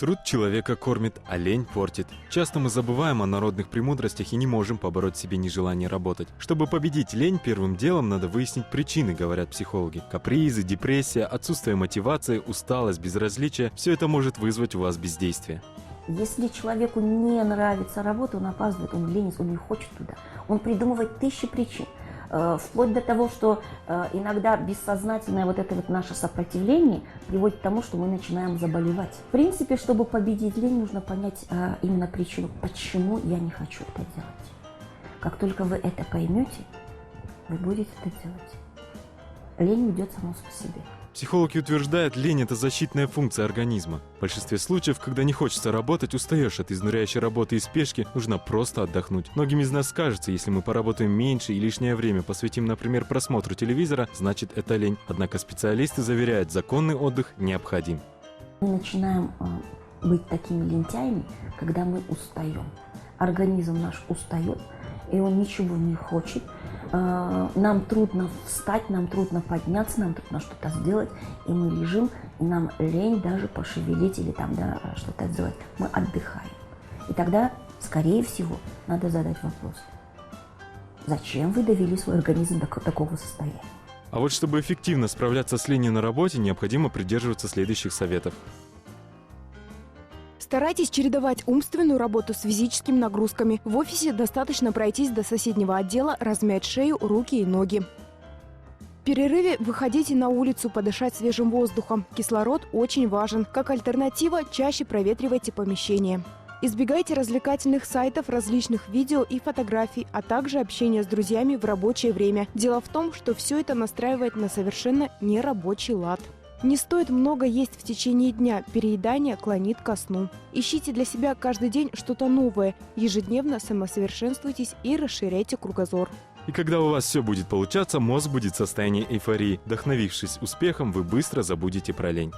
Труд человека кормит, а лень портит. Часто мы забываем о народных премудростях и не можем побороть себе нежелание работать. Чтобы победить лень, первым делом надо выяснить причины, говорят психологи. Капризы, депрессия, отсутствие мотивации, усталость, безразличие – все это может вызвать у вас бездействие. Если человеку не нравится работа, он опаздывает, он ленится, он не хочет туда. Он придумывает тысячи причин. Э, Вплоть до того, что э, иногда бессознательное вот это вот наше сопротивление приводит к тому, что мы начинаем заболевать. В принципе, чтобы победить лень, нужно понять э, именно причину, почему я не хочу это делать. Как только вы это поймете, вы будете это делать. Лень уйдет само по себе. Психологи утверждают, лень – это защитная функция организма. В большинстве случаев, когда не хочется работать, устаешь от изнуряющей работы и спешки, нужно просто отдохнуть. Многим из нас кажется, если мы поработаем меньше и лишнее время посвятим, например, просмотру телевизора, значит это лень. Однако специалисты заверяют, законный отдых необходим. Мы начинаем э, быть такими лентяями, когда мы устаем. Организм наш устает, и он ничего не хочет. Э, Нам трудно встать, нам трудно подняться, нам трудно что-то сделать, и мы лежим, и нам лень даже пошевелить или там да, что-то сделать. Мы отдыхаем. И тогда, скорее всего, надо задать вопрос. Зачем вы довели свой организм до такого состояния? А вот чтобы эффективно справляться с ленью на работе, необходимо придерживаться следующих советов. Старайтесь чередовать умственную работу с физическими нагрузками. В офисе достаточно пройтись до соседнего отдела, размять шею, руки и ноги. В перерыве выходите на улицу подышать свежим воздухом. Кислород очень важен. Как альтернатива, чаще проветривайте помещение. Избегайте развлекательных сайтов, различных видео и фотографий, а также общения с друзьями в рабочее время. Дело в том, что все это настраивает на совершенно нерабочий лад. Не стоит много есть в течение дня, переедание клонит ко сну. Ищите для себя каждый день что-то новое, ежедневно самосовершенствуйтесь и расширяйте кругозор. И когда у вас все будет получаться, мозг будет в состоянии эйфории. Вдохновившись успехом, вы быстро забудете про лень.